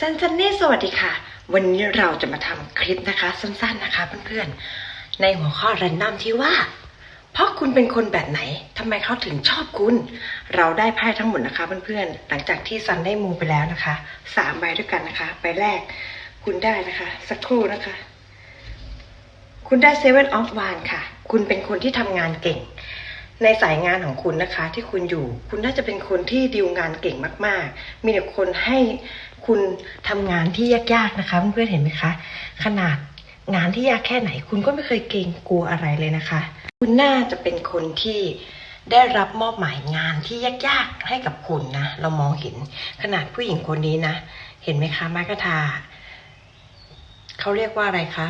ซันซันนี่สวัสดีค่ะ วันนี้เราจะมาทำคลิปนะคะ สั้นๆนะคะเพื่อนๆ ในหัวข้อแรนดอมที่ว่า เพราะคุณเป็นคนแบบไหนทำไมเขาถึงชอบคุณ เราได้ไพ่ทั้งหมดนะคะเพื่อนๆ หลังจากที่ซันได้มูไปแล้วนะคะสามใบด้วยกันนะคะใบแรก คุณได้นะคะ สักครู่นะคะ คุณได้เซเว่นออฟวานค่ะ คุณเป็นคนที่ทำงานเก่ง ในสายงานของคุณนะคะ ที่คุณอยู่ คุณน่าจะเป็นคนที่ดีลงานเก่งมาก ๆ มีแต่คนให้คุณทำงานที่ยากๆนะคะเพื่อนๆเห็นไหมคะ ขนาดงานที่ยากแค่ไหน คุณก็ไม่เคยเกรงกลัวอะไรเลยนะคะ คุณน่าจะเป็นคนที่ได้รับมอบหมายงานที่ยากๆให้กับคุณนะเรามองเห็นขนาดผู้หญิงคนนี้นะ เห็นไหมคะมากทาเขาเรียกว่าอะไรคะ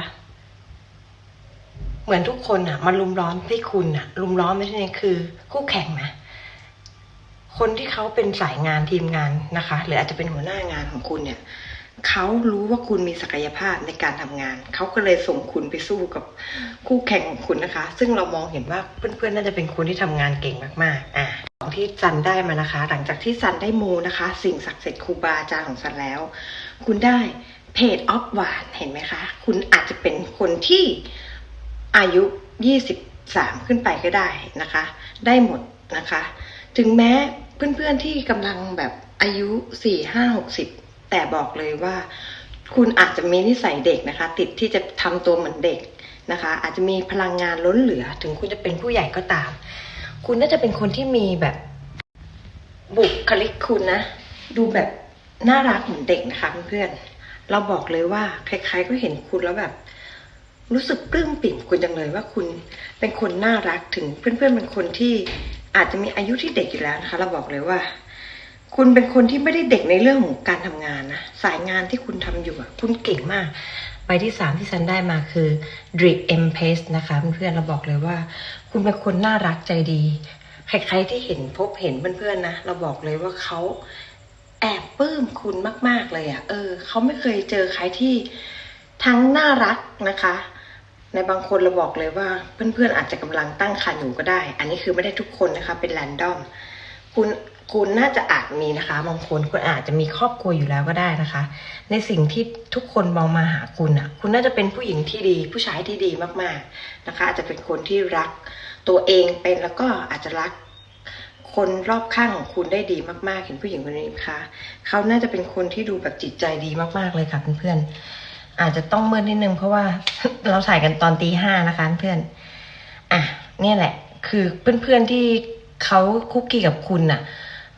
เหมือนทุกคนอะมาลุมล้อมที่คุณอะลุมล้อมในที่นี้คือคู่แข่งนะคนที่เขาเป็นสายงานทีมงานนะคะ หรืออาจจะเป็นหัวหน้างานของคุณเนี่ยเขารู้ว่าคุณมีศักยภาพในการทำงาน เขาก็เลยส่งคุณไปสู้กับคู่แข่งของคุณนะคะ ซึ่งเรามองเห็นว่าเพื่อนๆน่าจะเป็นคนที่ทำงานเก่งมากๆอะของที่ซันได้มานะคะ หลังจากที่ซันได้มูนะคะ สิ่งศักดิ์สิทธิ์ครูบาอาจารย์ของซันแล้ว คุณได้เพจออฟวานเห็นไหมคะ คุณอาจจะเป็นคนที่ อายุ 23 ขึ้นไปก็ได้นะคะ ได้หมดนะคะ ถึงแม้เพื่อนๆที่กำลังแบบอายุ 4 5 60 แต่บอกเลยว่า คุณอาจจะมีนิสัยเด็กนะคะ ติดที่จะทำตัวเหมือนเด็กนะคะ อาจจะมีพลังงานล้นเหลือ ถึงคุณจะเป็นผู้ใหญ่ก็ตาม คุณน่าจะเป็นคนที่มีแบบบุคลิกคุณนะ ดูแบบน่ารักเหมือนเด็กนะคะเพื่อนๆเราบอกเลยว่าใครๆก็เห็นคุณแล้วแบบ รู้สึกปลื้มปิ่มคุณจังเลยว่าคุณเป็นคนน่ารักถึงเพื่อนๆเป็นคนที่อาจจะมีอายุที่เด็กอยู่แล้วนะคะ เราบอกเลยว่า คุณเป็นคนที่ไม่ได้เด็กในเรื่องของการทำงานนะสายงานที่คุณทำอยู่อะคุณเก่งมากใบที่สามที่ฉันได้มาคือ Drip M Pace นะคะเพื่อนๆเราบอกเลยว่า คุณเป็นคนน่ารักใจดีใครๆที่เห็นพบเห็นเพื่อนๆนะเราบอกเลยว่าเขาแอบปลื้มคุณมาก ๆเลยอะ เออเขาไม่เคยเจอใครที่ทั้งน่ารักนะคะ ในบางคนเราบอกเลยว่าเพื่อนๆอาจจะกำลังตั้งครรภ์อยู่ก็ได้ อันนี้คือไม่ได้ทุกคนนะคะ เป็นแรนดอม คุณคุณน่าจะอาจมีนะคะบางคนคุณอาจจะมีครอบครัวอยู่แล้วก็ได้นะคะ ในสิ่งที่ทุกคนมองมาหาคุณอะ คุณน่าจะเป็นผู้หญิงที่ดี ผู้ชายที่ดีมากๆนะคะ อาจจะเป็นคนที่รักตัวเองเป็นแล้วก็อาจจะรักคนรอบข้างของคุณได้ดีมากๆ เห็นผู้หญิงคนนี้ไหมคะเขาน่าจะเป็นคนที่ดูแบบจิตใจดีมากๆเลยค่ะเพื่อนๆ อาจจะต้องเมื่อนิดนึงเพราะว่าเราถ่ายกันตอนตีห้านะคะเพื่อน อะเนี่ยแหละ คือเพื่อนๆที่เขาคุกกี้กับคุณน่ะ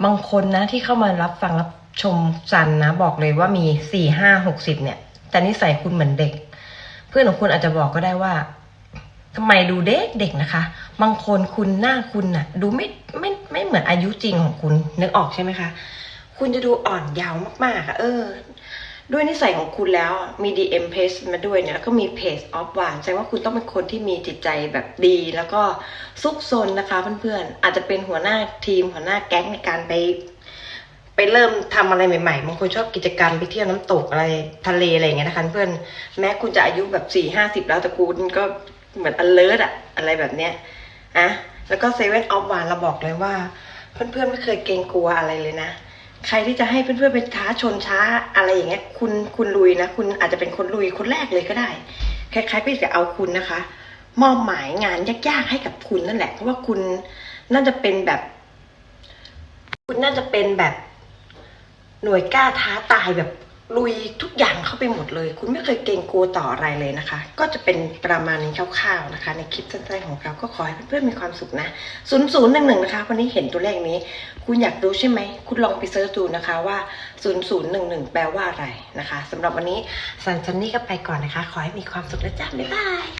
บางคนนะที่เข้ามารับฟังรับชมจันนะบอกเลยว่ามีสี่ห้าหกสิบเนี่ย แต่นิสัยคุณเหมือนเด็ก เพื่อนของคุณอาจจะบอกก็ได้ว่าทำไมดูเด็กเด็กนะคะ บางคนคุณหน้าคุณน่ะ ดูไม่ไม่ไม่เหมือนอายุจริงของคุณนึกออกใช่ไหมคะ คุณจะดูอ่อนเยาว์มากๆอะเออ ด้วยนิสัยของคุณแล้วมี DM page มาด้วยเนี่ยแล้วก็มี page of one แสดงว่าคุณต้องเป็นคนที่มีจิตใจแบบดี แล้วก็ซุกซนนะคะเพื่อนๆ อาจจะเป็นหัวหน้าทีมหัวหน้าแก๊งในการไป ไปเริ่มทำอะไรใหม่ๆบางคนชอบกิจกรรมไปเที่ยวน้ำตกอะไรทะเลอะไรอย่างเงี้ยนะคะเพื่อนแม้คุณจะอายุแบบสี่ห้าสิบแล้วแต่คุณก็เหมือน alert อะอะไรแบบเนี้ยอะแล้วก็เซเว่นออฟวานเราบอกเลยว่า เพื่อนๆไม่เคยเกรงกลัวอะไรเลยนะ ใครที่จะให้เพื่อนๆไปท้าชนช้าอะไรอย่างเงี้ย คุณคุณลุยนะ คุณอาจจะเป็นคนลุยคนแรกเลยก็ได้คล้ายๆก็จะเอาคุณนะคะ มอบหมายงานยากๆให้กับคุณนั่นแหละ เพราะว่าคุณน่าจะเป็นแบบ คุณน่าจะเป็นแบบหน่วยกล้าท้าตายแบบ ลุยทุกอย่างเข้าไปหมดเลย คุณไม่เคยเกรงกลัวต่ออะไรเลยนะคะ ก็จะเป็นประมาณนี้คร่าวๆนะคะ ในคลิปสั้นๆของเราก็ขอให้เพื่อนๆมีความสุขนะศูนย์ศูนย์หนึ่งนะคะวันนี้เห็นตัวเลขนี้ คุณอยากดูใช่ไหม คุณลองไปเซิร์ชดูนะคะว่า0ูนย์หนึ่งหนึ่งแปลว่าอะไรนะคะสำหรับวันนี้สันซันนี่ก็ไปก่อนนะคะ ขอให้มีความสุขนะจ๊ะบ๊ายบาย